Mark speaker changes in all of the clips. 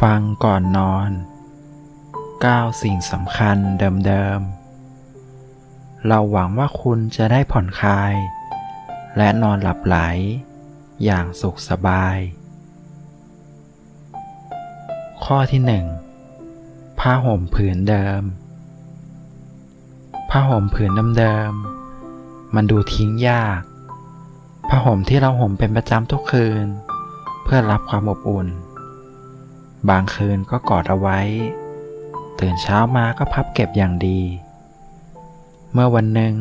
Speaker 1: ฟังก่อนนอน 9 สิ่งสำคัญเดิมๆ เราหวังว่าคุณจะได้ผ่อนคลาย และนอนหลับไหล อย่างสุขสบาย ข้อที่ 1 ผ้าห่มผืนเดิม ผ้าห่มผืนเดิมๆ มันดูทิ้งยาก ผ้าห่มที่เราห่มเป็นประจำทุกคืน เพื่อรับความอบอุ่น บางคืนก็กอดเอาไว้ ตื่นเช้ามาก็พับเก็บอย่างดี เมื่อวันหนึ่ง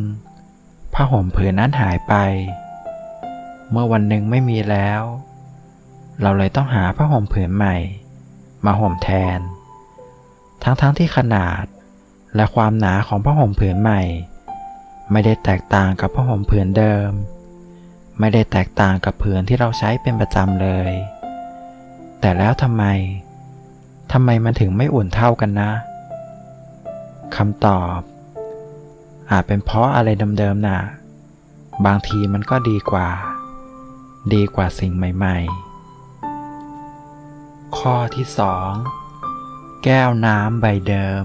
Speaker 1: ผ้าห่มผืนนั้นหายไป เมื่อวันหนึ่งไม่มีแล้ว เราเลยต้องหาผ้าห่มผืนใหม่ มาห่มแทน ทั้งๆทที่ขนาดและความหนาของผ้าห่มผืนใหม่ ไม่ได้แตกต่างกับผ้าห่มผืนเดิม ไม่ได้แตกต่างกับผืนที่เราใช้เป็นประจำเลย แต่แล้วทำไม ทำไมมันถึงไม่อุ่นเท่ากันนะคำตอบ อาจเป็นเพราะอะไรเดิมๆน่ะ บางทีมันก็ดีกว่า ดีกว่าสิ่งใหม่ๆ ข้อที่สองแก้วน้ำใบเดิม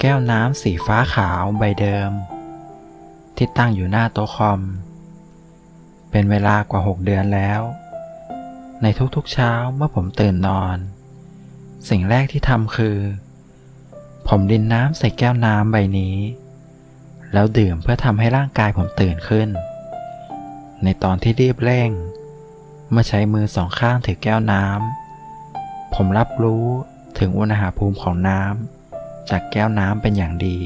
Speaker 1: แก้วน้ำสีฟ้าขาวใบเดิม ที่ตั้งอยู่หน้าโต๊ะคอม เป็นเวลากว่าหกเดือนแล้ว ในทุกๆเช้าเมื่อผมตื่นนอน สิ่งแรกที่ทำคือ ผมดินน้ำใส่แก้วน้ำใบนี้ แล้วดื่มเพื่อทำให้ร่างกายผมตื่นขึ้น ในตอนที่รีบเร่ง เมื่อใช้มือสองข้างถือแก้วน้ำผมรับรู้ถึงอุณหภูมิของน้ำจากแก้วน้ำเป็นอย่างดี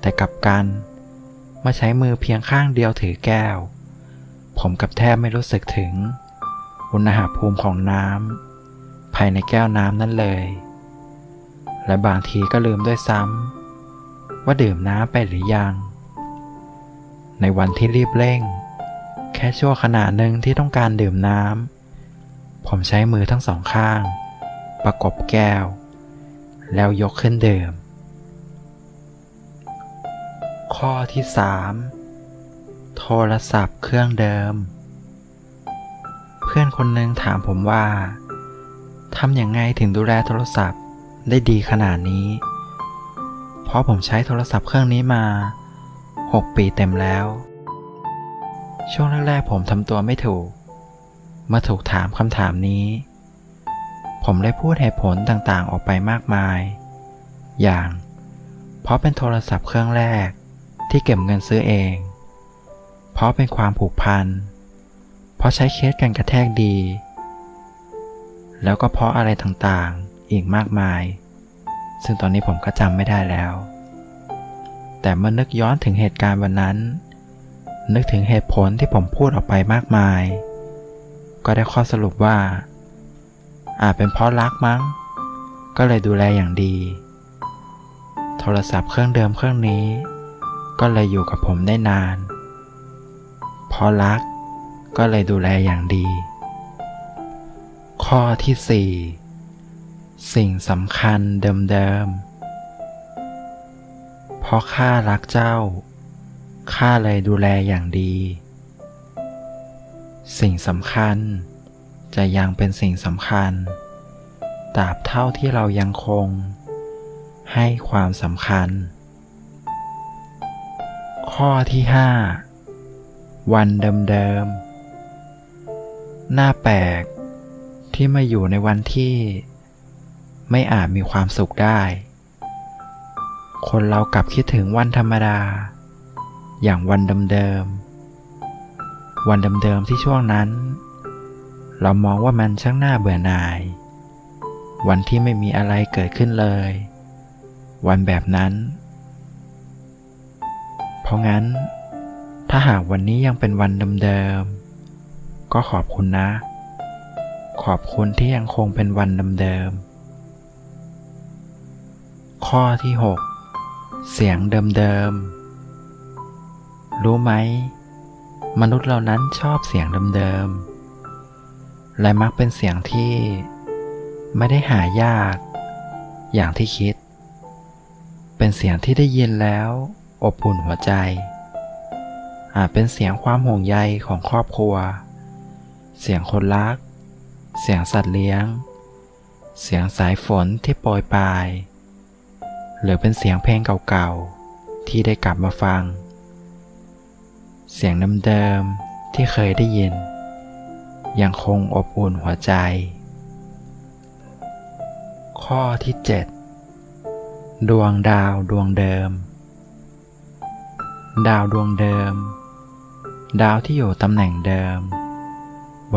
Speaker 1: แต่กลับกันเมื่อใช้มือเพียงข้างเดียวถือแก้ว ผมกับแทบไม่รู้สึกถึง อุณหภูมิของน้ำ ภายในแก้วน้ำนั่นเลย และบางทีก็ลืมด้วยซ้ำว่าดื่มน้ำไปหรือยัง ในวันที่รีบเร่ง แค่ชั่วขณะหนึ่งที่ต้องการดื่มน้ำผมใช้มือทั้งสองข้าง ประกบแก้ว แล้วยกขึ้นดื่ม ข้อที่ 3 โทรศัพท์เครื่องเดิม เพื่อนคนหนึ่งถามผมว่า ทำอย่างไงถึงดูแลโทรศัพท์ได้ดีขนาดนี้ เพราะผมใช้โทรศัพท์เครื่องนี้มา 6 ปีเต็มแล้ว ช่วงแรกๆผมทำตัวไม่ถูกเมื่อถูกถามคำถามนี้ ผมได้พูดเหตุผลต่างๆออกไปมากมาย อย่าง เพราะเป็นโทรศัพท์เครื่องแรกที่เก็บเงินซื้อเอง เพราะเป็นความผูกพัน เพราะใช้เคสกันกระแทกดี แล้วก็เพราะอะไรต่างๆ อีกมากมาย ซึ่งตอนนี้ผมก็จำไม่ได้แล้ว แต่เมื่อนึกย้อนถึงเหตุการณ์วันนั้น นึกถึงเหตุผลที่ผมพูดออกไปมากมาย ก็ได้ข้อสรุปว่า อาจเป็นเพราะรักมั้ง ก็เลยดูแลอย่างดี โทรศัพท์เครื่องเดิมเครื่องนี้ ก็เลยอยู่กับผมได้นาน เพราะรักก็เลยดูแลอย่างดี ข้อที่4สิ่งสำคัญเดิมๆ เพราะข้ารักเจ้า ข้าเลยดูแลอย่างดี สิ่งสำคัญจะยังเป็นสิ่งสำคัญ ตราบเท่าที่เรายังคง ให้ความสำคัญ ข้อที่5วันเดิมๆ หน้าแปลก ที่มาอยู่ในวันที่ ไม่อาจมีความสุขได้ คนเรากลับคิดถึงวันธรรมดา อย่างวันเดิมๆวันเดิมๆที่ช่วงนั้น เรามองว่ามันช่างน่าเบื่อหน่าย วันที่ไม่มีอะไรเกิดขึ้นเลย วันแบบนั้น เพราะงั้น ถ้าหากวันนี้ยังเป็นวันเดิมๆก็ขอบคุณนะ ขอบคุณที่ยังคงเป็นวันเดิมๆ ข้อที่ 6 เสียงเดิมๆ รู้ไหม มนุษย์เหล่านั้นชอบเสียงเดิมๆ และมักเป็นเสียงที่ไม่ได้หายาก อย่างที่คิด เป็นเสียงที่ได้ยินแล้ว อบอุ่นหัวใจ อาจเป็นเสียงความห่วงใยของครอบครัว เสียงคนรัก เสียงสัตว์เลี้ยง เสียงสายฝนที่โปรยปลาย หรือเป็นเสียงเพลงเก่าๆ ที่ได้กลับมาฟัง เสียงเดิมๆที่เคยได้ยิน ยังคงอบอุ่นหัวใจ ข้อที่ 7 ดวงดาวดวงเดิม ดาวดวงเดิม ดาวที่อยู่ตำแหน่งเดิม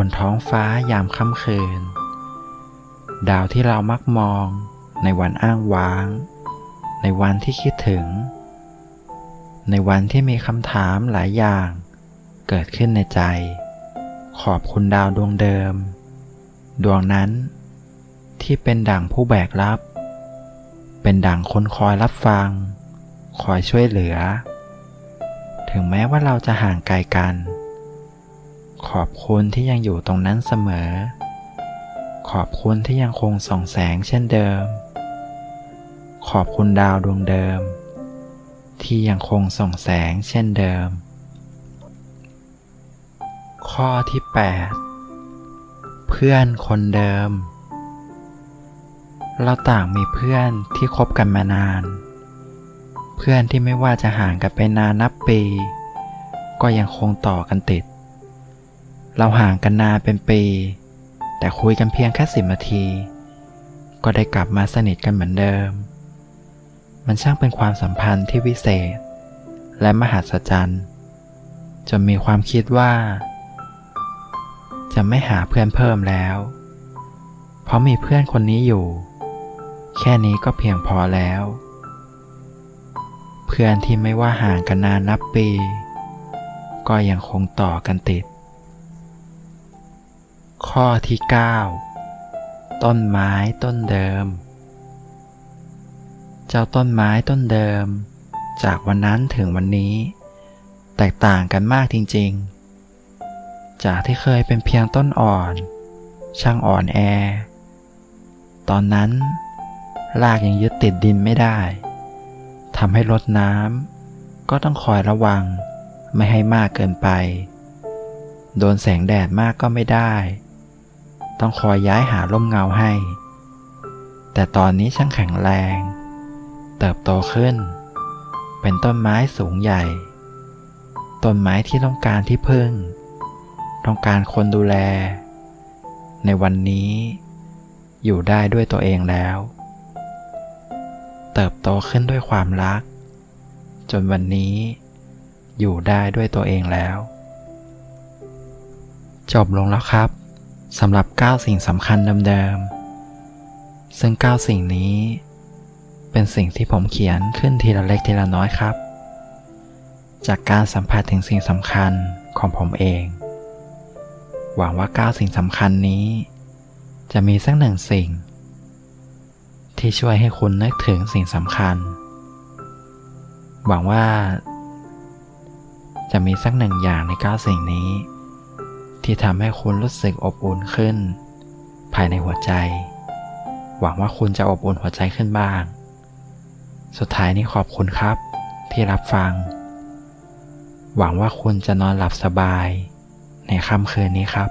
Speaker 1: บนท้องฟ้ายามค่ำคืน ดาวที่เรามักมองในวันอ้างว้าง ในวันที่คิดถึง ในวันที่มีคำถามหลายอย่างเกิดขึ้นในใจ ขอบคุณดาวดวงเดิม ดวงนั้นที่เป็นดั่งผู้แบกรับ เป็นดั่งคนคอยรับฟัง คอยช่วยเหลือ ถึงแม้ว่าเราจะห่างไกลกัน ขอบคุณที่ยังอยู่ตรงนั้นเสมอ ขอบคุณที่ยังคงส่องแสงเช่นเดิม ขอบคุณดาวดวงเดิม ที่ยังคงส่องแสงเช่นเดิม ข้อที่ 8 เพื่อนคนเดิม เราต่างมีเพื่อนที่คบกันมานาน เพื่อนที่ไม่ว่าจะห่างกันไปนานนับปี ก็ยังคงต่อกันติด เราห่างกันนานเป็นปี แต่คุยกันเพียงแค่สิบนาที ก็ได้กลับมาสนิทกันเหมือนเดิม มันช่างเป็นความสัมพันธ์ที่วิเศษ และมหัศจรรย์จนมีความคิดว่า จะไม่หาเพื่อนเพิ่มแล้ว เพราะมีเพื่อนคนนี้อยู่ แค่นี้ก็เพียงพอแล้ว เพื่อนที่ไม่ว่าห่างกันนานนับปี ก็ยังคงต่อกันติด ข้อที่ 9 ต้นไม้ต้นเดิม เจ้าต้นไม้ต้นเดิม จากวันนั้นถึงวันนี้ แตกต่างกันมากจริง ๆ จากที่เคยเป็นเพียงต้นอ่อน ช่างอ่อนแอ ตอนนั้นรากยังยึดติดดินไม่ได้ทำให้รดน้ำก็ต้องคอยระวังไม่ให้มากเกินไป โดนแสงแดดมากก็ไม่ได้ ต้องคอยย้ายหาร่มเงาให้ แต่ตอนนี้ช่างแข็งแรง เติบโตขึ้น เป็นต้นไม้สูงใหญ่ ต้นไม้ที่ต้องการที่พึ่ง ต้องการคนดูแล ในวันนี้อยู่ได้ด้วยตัวเองแล้ว เติบโตขึ้นด้วยความรัก จนวันนี้อยู่ได้ด้วยตัวเองแล้ว จบลงแล้วครับ สำหรับ 9 สิ่งสำคัญเดิมๆ ซึ่ง 9 สิ่งนี้ เป็นสิ่งที่ผมเขียนขึ้นทีละเล็กทีละน้อยครับ จากการสัมผัสถึงสิ่งสำคัญของผมเอง หวังว่า 9 สิ่งสำคัญนี้ จะมีสักหนึ่งสิ่ง ที่ช่วยให้คุณนึกถึงสิ่งสำคัญ หวังว่า จะมีสักหนึ่งอย่างใน 9 สิ่งนี้ ที่ทำให้คุณรู้สึกอบอุ่นขึ้น ภายในหัวใจ หวังว่าคุณจะอบอุ่นหัวใจขึ้นบ้าง สุดท้ายนี้ขอบคุณครับ ที่รับฟัง หวังว่าคุณจะนอนหลับสบาย ในค่ำคืนนี้ครับ